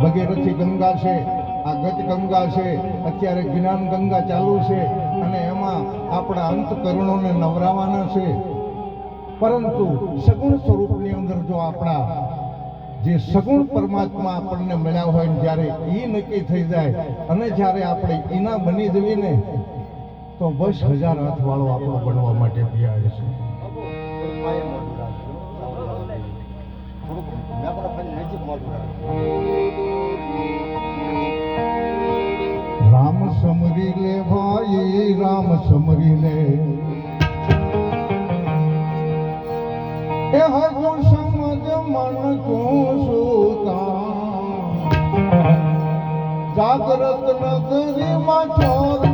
ભગીરથી ગંગા છે, આ ગજ ગંગા છે, અત્યારે જ્ઞાન ગંગા ચાલુ છે અને એમાં આપણા અંતકરણોને નવરાવાના છે. પરંતુ સગુણ સ્વરૂપની અંદર જો આપણા જે સગુણ પરમાત્મા આપણને મળ્યા હોય જ્યારે એ નક્કી થઈ જાય અને જ્યારે આપણે એના બની ને તો બસ હજાર હાથવાળો આપણો બનવા માટે તૈયાર છે. રામ સમરી લે ભાઈ, રામ સમરી લે. એ હજુ સમજ મન તું સુતા. જાગ્રત નગરીમાં ચોર નહીં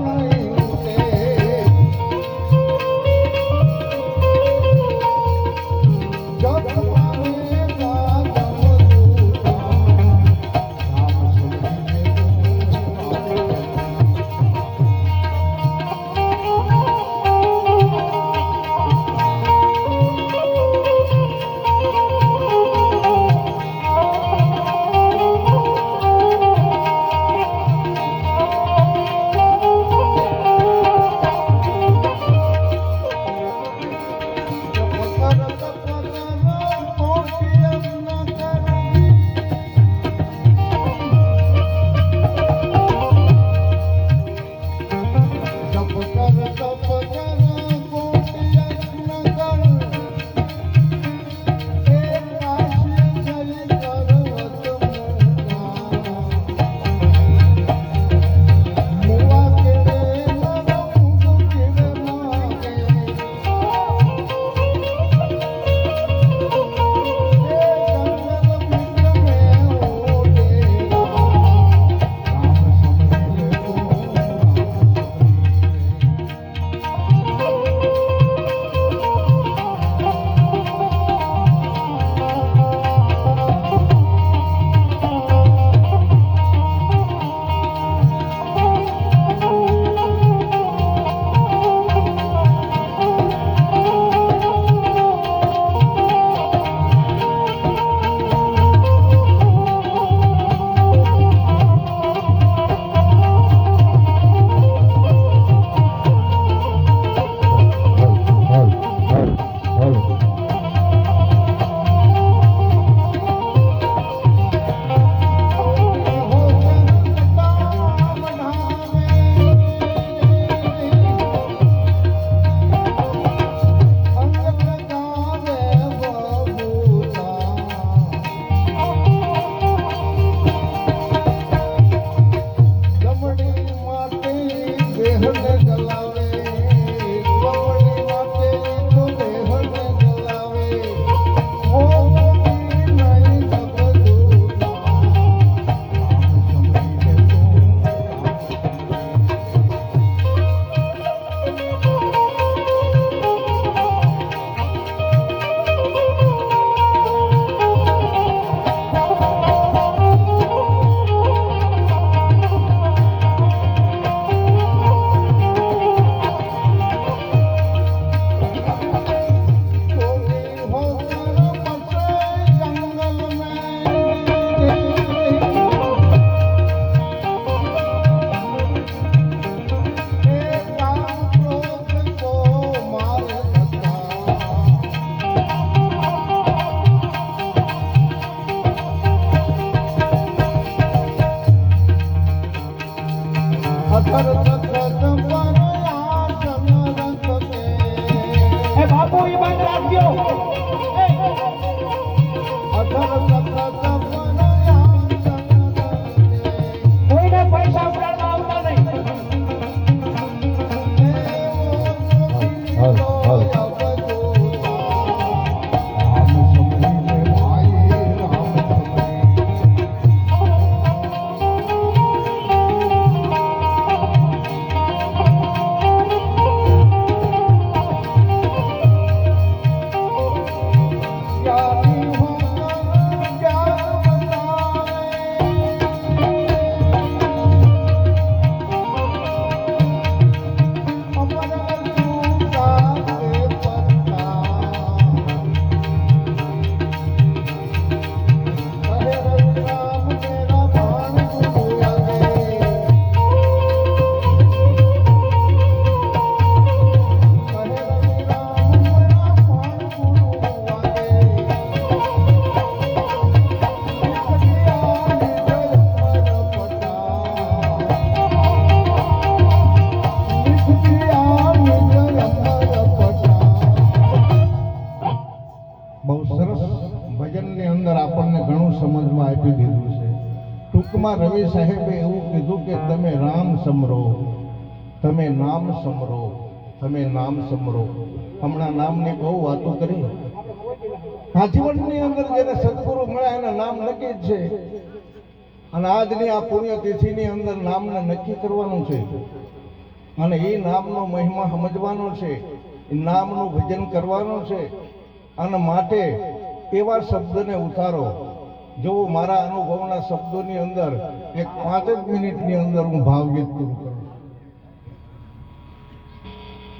એ ટૂંકમાં રવિ સાહેબે એવું કીધું કે તમે રામ સમરો, તમે નામ સમરો, તમે નામ સમરો. હમણાં નામની બહુ વાતો કરી. આ અંદર જેને સદગુરુ મળ્યા એના નામ નક્કી છે. અને આજની આ પુણ્યતિથિની અંદર નામને નક્કી કરવાનું છે. અને એ નામનો મહિમા સમજવાનો છે. નામનું ભજન કરવાનું છે. અને માટે એવા શબ્દને ઉતારો. જો મારા અનુભવના શબ્દોની અંદર એક પાંચ જ મિનિટની અંદર હું ભાવગીત પૂરું